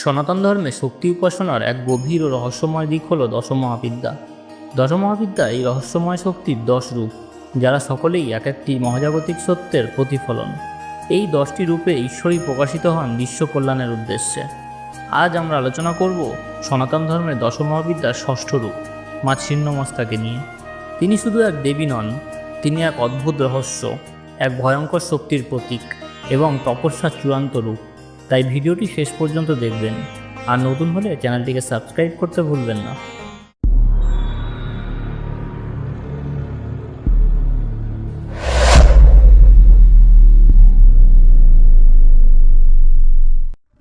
সনাতন ধর্মে শক্তি উপাসনার এক গভীর ও রহস্যময় দিক হল দশমহাবিদ্যা। দশমহাবিদ্যা এই রহস্যময় শক্তির দশ রূপ, যারা সকলেই এক একটি মহাজাগতিক সত্যের প্রতিফলন। এই দশটি রূপে ঈশ্বরই প্রকাশিত হন বিশ্ব কল্যাণের উদ্দেশ্যে। আজ আমরা আলোচনা করব সনাতন ধর্মের দশমহাবিদ্যার ষষ্ঠ রূপ, মা ছিন্নমস্তাকে নিয়ে। তিনি শুধু এক দেবী নন, তিনি এক অদ্ভুত রহস্য, এক ভয়ঙ্কর শক্তির প্রতীক এবং তপস্যার চূড়ান্ত রূপ। তাই ভিডিওটি শেষ পর্যন্ত দেখবেন। আর নতুন হলে চ্যানেলটিকে সাবস্ক্রাইব করতে ভুলবেন না।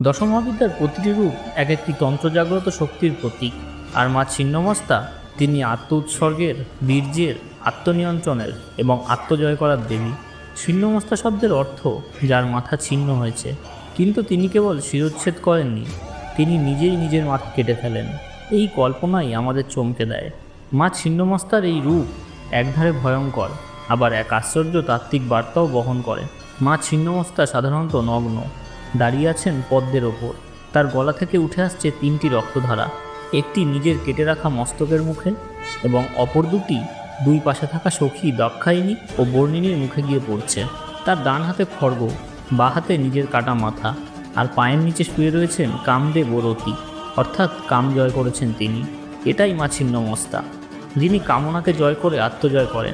দশম মহাবিদ্যার প্রতিটি রূপ এক একটি তন্ত্রজাগ্রত শক্তির প্রতীক। আর মা ছিন্নমস্তা, তিনি আত্ম উৎসর্গের, বীর্যের, আত্মনিয়ন্ত্রণের এবং আত্মজয় করার দেবী। ছিন্নমস্তা শব্দের অর্থ যার মাথা ছিন্ন হয়েছে। কিন্তু তিনি কেবল শিরোচ্ছেদ করেননি, তিনি নিজেই নিজের মাথা কেটে ফেলেন। এই কল্পনাই আমাদের চমকে দেয়। মা ছিন্নমস্তার এই রূপ একধারে ভয়ঙ্কর, আবার এক আশ্চর্য তাত্ত্বিক বার্তাও বহন করে। মা ছিন্নমস্তা সাধারণত নগ্ন, দাঁড়িয়ে আছেন পদ্মের ওপর। তার গলা থেকে উঠে আসছে তিনটি রক্তধারা, একটি নিজের কেটে রাখা মস্তকের মুখে এবং অপর দুটি দুই পাশে থাকা সখী দক্ষায়িনী ও বর্ণিনীর মুখে গিয়ে পড়ছে। তার ডান হাতে খড়গ বা হাতে নিজের কাটা মাথা আর পায়ের নিচে শুয়ে রয়েছেন কামদেব ও রতি। অর্থাৎ কাম জয় করেছেন তিনি। এটাই মা ছিন্নমস্তা। যিনি কামনাকে জয় করে আত্মজয় করেন।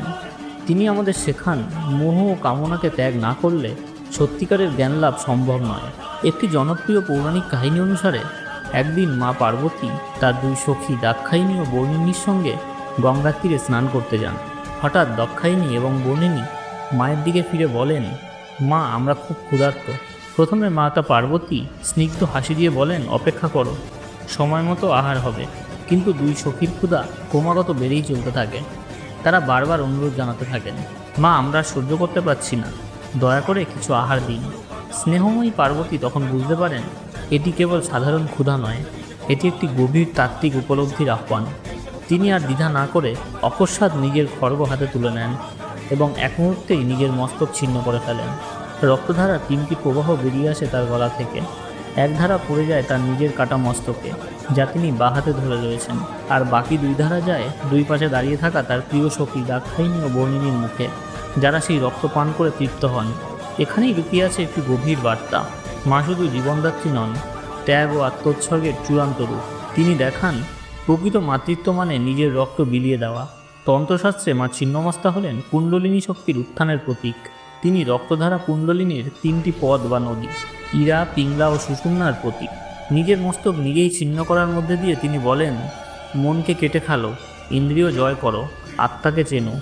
তিনি আমাদের শেখান, মোহ ও কামনাকে ত্যাগ না করলে সত্যিকারের জ্ঞান লাভ সম্ভব নয়। একটি জনপ্রিয় পৌরাণিক কাহিনী অনুসারে, একদিন মা পার্বতী তার দুই সখী দাক্ষায়িনী ও বর্ণিনীর সঙ্গে গঙ্গার তীরে স্নান করতে যান। হঠাৎ দক্ষায়িনী এবং বর্ণিনী মায়ের দিকে ফিরে বলেন মা, আমরা খুব ক্ষুধার্ত। প্রথমে মাতা পার্বতী স্নিগ্ধ হাসি দিয়ে বলেন, অপেক্ষা করো, সময় মতো আহার হবে। কিন্তু দুই সখীর ক্ষুধা ক্রমাগত বেড়েই চলতে থাকে। তারা বারবার অনুরোধ জানাতে থাকেন, মা, আমরা সহ্য করতে পারছি না, দয়া করে কিছু আহার দিন। স্নেহময়ী পার্বতী তখন বুঝতে পারেন, এটি কেবল সাধারণ ক্ষুধা নয়, এটি একটি গভীর তাত্ত্বিক উপলব্ধির আহ্বান। তিনি আর দ্বিধা না করে অকস্মাৎ নিজের খড়গ হাতে তুলে নেন। এবং এক মুহূর্তেই নিজের মস্তক ছিন্ন করে ফেলেন। রক্তধারা তিনটি প্রবাহ বেরিয়ে আসে তার গলা থেকে। এক ধারা পড়ে যায় তার নিজের কাটা মস্তকে, যা তিনি বাঁ হাতে ধরে রয়েছেন। আর বাকি দুই ধারা যায় দুই পাশে দাঁড়িয়ে থাকা তার প্রিয় সখী দাক্ষায়িনী ও বর্ণিনীর মুখে, যারা সেই রক্ত পান করে তৃপ্ত হন। এখানেই লুকিয়ে আছে একটি গভীর বার্তা। মা শুধু জীবনদাত্রী নন, ত্যাগ ও আত্মোৎসর্গের চূড়ান্ত রূপ। তিনি দেখান, প্রকৃত মাতৃত্ব মানে নিজের রক্ত বিলিয়ে দেওয়া। তন্ত্রশাস্ত্রে মা ছিন্নমস্তা হলেন কুণ্ডলিনী শক্তির উত্থানের প্রতীক। তিনি রক্তধারা কুণ্ডলিনীর তিনটি পদ বা নদী, ইরা, পিংলা ও সুষুম্নার প্রতীক। নিজের মস্তক নিজেই ছিন্ন করার মধ্যে দিয়ে তিনি বলেন, মনকে কেটে খালো, ইন্দ্রিয় জয় করো, আত্মাকে চেনো।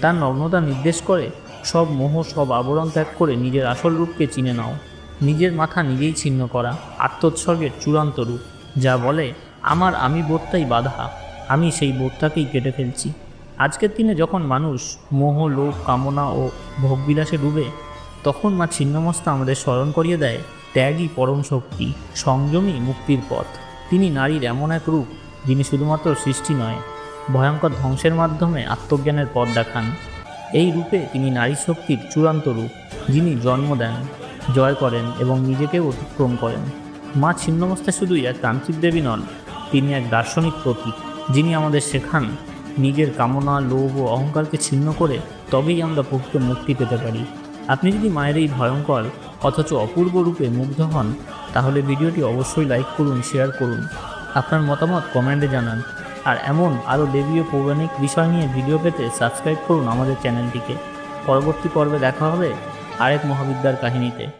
তার নগ্নতা নির্দেশ করে, সব মোহ, সব আবরণ ত্যাগ করে নিজের আসল রূপকে চিনে নাও। নিজের মাথা নিজেই ছিন্ন করা, আত্মোৎসর্গের চূড়ান্ত রূপ, যা বলে, আমার আমি বোধটাই বাধা, আমি সেই বোধটাকেই কেটে ফেলছি। আজকের দিনে যখন মানুষ মোহ, লোভ, কামনা ও ভোগবিলাসে ডুবে, তখন মা ছিন্নমস্তা আমাদের স্মরণ করিয়ে দেয় ত্যাগই পরম শক্তি সংযমই মুক্তির পথ। তিনি নারীর এমন এক রূপ, যিনি শুধুমাত্র সৃষ্টি নয়, ভয়ঙ্কর ধ্বংসের মাধ্যমে আত্মজ্ঞানের পথ দেখান। এই রূপে তিনি নারী শক্তির চূড়ান্ত রূপ, যিনি জন্ম দেন, জয় করেন এবং নিজেকে অতিক্রম করেন। মা ছিন্নমস্তা শুধুই এক তান্ত্রিক দেবী নন, তিনি এক দার্শনিক প্রতীক, যিনি আমাদের শেখান নিজের কামনা, লোভ ও অহংকারকে ছিন্ন করে তবেই আমরা প্রকৃত মুক্তি পেতে পারি। আপনি যদি মায়ের এই ভয়ঙ্কর, অথচ অপূর্ব রূপে মুগ্ধ হন, তাহলে ভিডিওটি অবশ্যই লাইক করুন শেয়ার করুন। আপনার মতামত কমেন্টে জানান। আর এমন আরও দেবীয় পৌরাণিক বিষয় নিয়ে ভিডিও পেতে সাবস্ক্রাইব করুন আমাদের চ্যানেলটিকে। পরবর্তী পর্বে দেখা হবে আরেক মহাবিদ্যার কাহিনীতে।